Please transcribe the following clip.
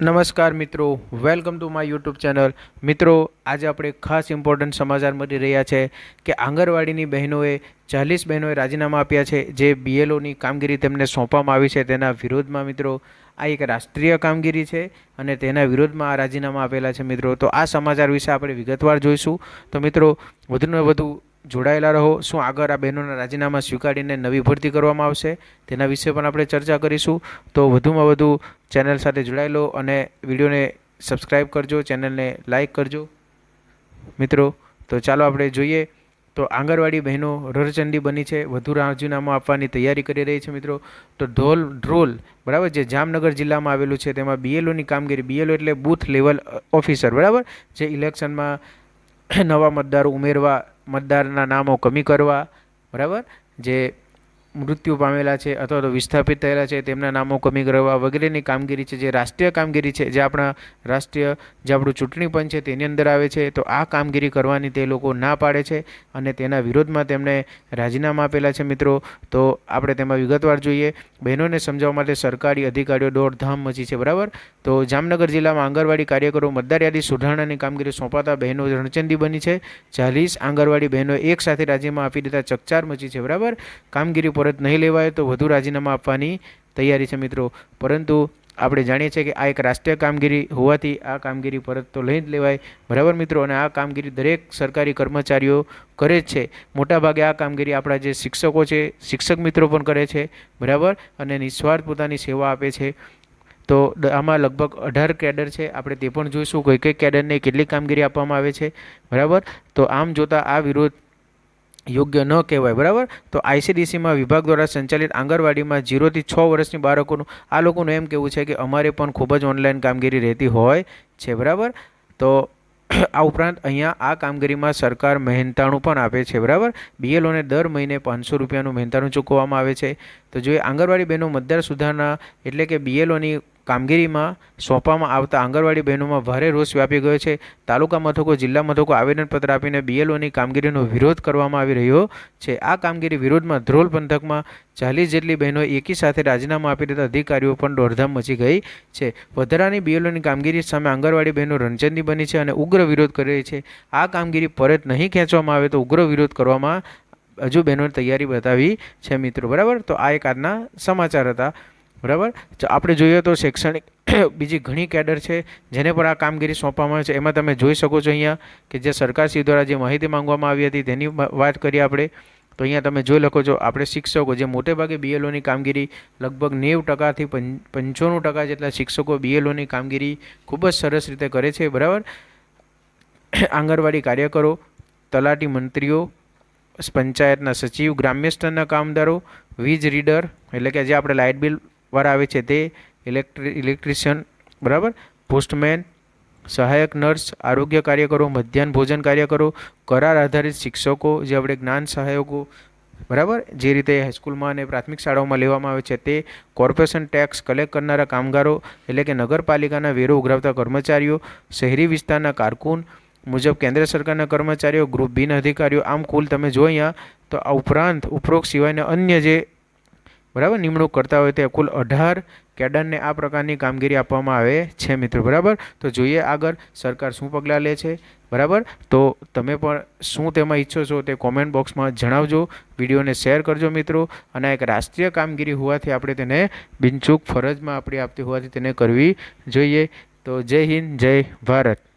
નમસ્કાર મિત્રો. Welcome to my YouTube channel મિત્રો, આજે આપણે ખાસ ઇમ્પોર્ટન્ટ સમાચાર મળી રહ્યા છે કે આંગણવાડીની બહેનોએ ચાલીસ બહેનોએ રાજીનામા આપ્યા છે. જે બીએલઓની કામગીરી તેમને સોંપવામાં આવી છે. તેના વિરોધમાં મિત્રો, આ એક રાષ્ટ્રીય કામગીરી છે અને તેના વિરોધમાં આ રાજીનામા આપેલા છે મિત્રો. તો આ સમાચાર વિશે આપણે વિગતવાર જોઈશું. તો મિત્રો, વધુને વધુ જોડાયેલા રહો. શું આગળ આ બહેનોના રાજીનામા સ્વીકારીને નવી ભરતી કરવામાં આવશે? તેના વિશે પણ આપણે ચર્ચા કરીશું. તો વધુમાં વધુ ચેનલ સાથે જોડાયેલો અને વિડીયોને સબસ્ક્રાઈબ કરજો, ચેનલને લાઇક કરજો. મિત્રો, તો ચાલો આપણે જોઈએ. તો આંગણવાડી બહેનો રરચંડી બની છે. વધુ રાજીનામું આપવાની તૈયારી કરી રહી છે મિત્રો. તો ઢોલ ડ્રોલ બરાબર જે જામનગર જિલ્લામાં આવેલું છે, તેમાં બીએલઓની કામગીરી. બીએલઓ એટલે બૂથ લેવલ ઓફિસર, બરાબર? જે ઇલેક્શનમાં નવા મતદારો ઉમેરવા મતદારના નામો કમી કરવા બરાબર? જે મૃત્યુ પામેલા છે અથવા તો વિસ્થાપિત થયેલા છે, તેમના નામો કમી કરવા વગેરેની કામગીરી છે, જે રાષ્ટ્રીય કામગીરી છે, જે આપણા રાષ્ટ્રીય જે આપણું ચૂંટણી પંચ છે તેની અંદર આવે છે, તો આ કામગીરી કરવાની તે લોકો ના પાડે છે અને તેના વિરોધમાં તેમણે રાજીનામા આપેલા છે મિત્રો. તો આપણે તેમાં વિગતવાર જોઈએ. બહેનોને સમજાવવા માટે સરકારી અધિકારીઓ દોડધામ મચી છે, બરાબર? તો જામનગર જિલ્લામાં આંગણવાડી કાર્યકરો મતદાર યાદી સુધારણાની કામગીરી સોંપાતા બહેનો રણચંદી બની છે. ચાલીસ આંગણવાડી બહેનો એક સાથે રાજ્યમાં આપી દેતા ચકચાર મચી છે, બરાબર? કામગીરી પરત નહીં લેવાય તો વધુ રાજીનામા આપવાની તૈયારી છે મિત્રો. પરંતુ આપણે જાણીએ છીએ કે આ એક રાષ્ટ્રીય કામગીરી હોવાથી આ કામગીરી પરત તો લઈ જ લેવાય. બરાબર મિત્રો? અને આ કામગીરી દરેક સરકારી કર્મચારીઓ કરે જ છે. મોટાભાગે આ કામગીરી આપણા જે શિક્ષકો છે, શિક્ષક મિત્રો પણ કરે છે. બરાબર? અને નિસ્વાર્થ પોતાની સેવા આપે છે. તો આમાં લગભગ અઢાર કેડર છે. આપણે તે પણ જોઈશું કઈ કઈ કેડરને કેટલી કામગીરી આપવામાં આવે છે. બરાબર? તો આમ જોતાં આ વિરોધ યોગ્ય ન કહેવાય, બરાબર? તો આઈસીડીસીમાં વિભાગ દ્વારા સંચાલિત આંગણવાડીમાં જીરોથી છ વર્ષની બાળકોનું, આ લોકોનું એમ કહેવું છે કે અમારે પણ ખૂબ જ ઓનલાઈન કામગીરી રહેતી હોય છે, બરાબર? તો આ ઉપરાંત અહીંયા આ કામગીરીમાં સરકાર મહેનતાણું પણ આપે છે, બરાબર? બીએલઓને દર મહિને પાંચસો રૂપિયાનું મહેનતાણું ચૂકવવામાં આવે છે. તો જોઈએ આંગણવાડી બહેનો મતદાર સુધારણા એટલે કે બીએલઓની કામગીરીમાં સોંપવામાં આવતા આંગણવાડી બહેનોમાં ભારે રોષ વ્યાપી ગયો છે. તાલુકા મથકો, જિલ્લા મથકો આવેદનપત્ર આપીને બીએલઓની કામગીરીનો વિરોધ કરવામાં આવી રહ્યો છે. આ કામગીરી વિરોધમાં ધ્રોલ પંથકમાં ચાલીસ જેટલી બહેનો એકી સાથે રાજીનામા આપી દેતા અધિકારીઓ પણ દોડધામ મચી ગઈ છે. વધારાની બીએલઓની કામગીરી સામે આંગણવાડી બહેનો રણજનની બની છે અને ઉગ્ર વિરોધ કરી રહી છે. આ કામગીરી પરત નહીં ખેંચવામાં આવે તો ઉગ્ર વિરોધ કરવામાં હજુ બહેનોએ તૈયારી બતાવી છે મિત્રો. બરાબર? તો આ એક આજના સમાચાર હતા. બરાબર? આપણે જોઈએ તો શૈક્ષણિક બીજી ઘણી કેડર છે, જેને પણ આ કામગીરી સોંપવામાં આવે છે. એમાં તમે જોઈ શકો છો અહીંયા કે જે સરકારશ્રી દ્વારા જે માહિતી માંગવામાં આવી હતી તેની વાત કરીએ આપણે, તો અહીંયા તમે જોઈ લખો છો, આપણે શિક્ષકો જે મોટે ભાગે બીએલઓની કામગીરી લગભગ નેવું ટકાથી પંચ- પંચાણું ટકા જેટલા શિક્ષકો બીએલઓની કામગીરી ખૂબ જ સરસ રીતે કરે છે, બરાબર? આંગણવાડી કાર્યકરો, તલાટી મંત્રીઓ, પંચાયતના સચિવ ગ્રામ્ય સ્તરના કામદારો, વીજ રીડર, એટલે કે જે આપણે લાઇટ બિલ વાળા આવે છે તે ઇલેક્ટ્રિ ઇલેક્ટ્રિશિયન બરાબર? પોસ્ટમેન સહાયક નર્સ આરોગ્ય કાર્યકરો, મધ્યાહન ભોજન કાર્યકરો, કરાર આધારિત શિક્ષકો, જે આપણે જ્ઞાન સહાયકો, બરાબર? જે રીતે હાઈસ્કૂલમાં અને પ્રાથમિક શાળાઓમાં લેવામાં આવે છે તે કોર્પોરેશન ટેક્સ કલેક્ટ કરનારા કામગારો, એટલે કે નગરપાલિકાના વેરો ઉઘરાવતા કર્મચારીઓ, શહેરી વિસ્તારના કારકુન મુજબ કેન્દ્ર સરકારના કર્મચારીઓ ગ્રુપ બિન અધિકારીઓ, આમ કુલ તમે જો અહીંયા, તો આ ઉપરાંત ઉપરોક્ત સિવાયના અન્ય જે બરાબર? નિમણૂક કરતા હોય તે કુલ અઢાર કેડરને આ પ્રકારની કામગીરી આપવામાં આવે છે મિત્રો, બરાબર? તો જોઈએ આગળ સરકાર શું પગલાં લે છે, બરાબર? તો તમે પણ શું તેમાં ઈચ્છો છો તે કોમેન્ટ બોક્સમાં જણાવજો, વિડીયોને શેર કરજો મિત્રો, અને એક રાષ્ટ્રીય કામગીરી હોવાથી આપણે તેને બિનચૂક ફરજમાં આપણી આપતી હોવાથી તેને કરવી જોઈએ. તો જય હિન્દ, જય ભારત.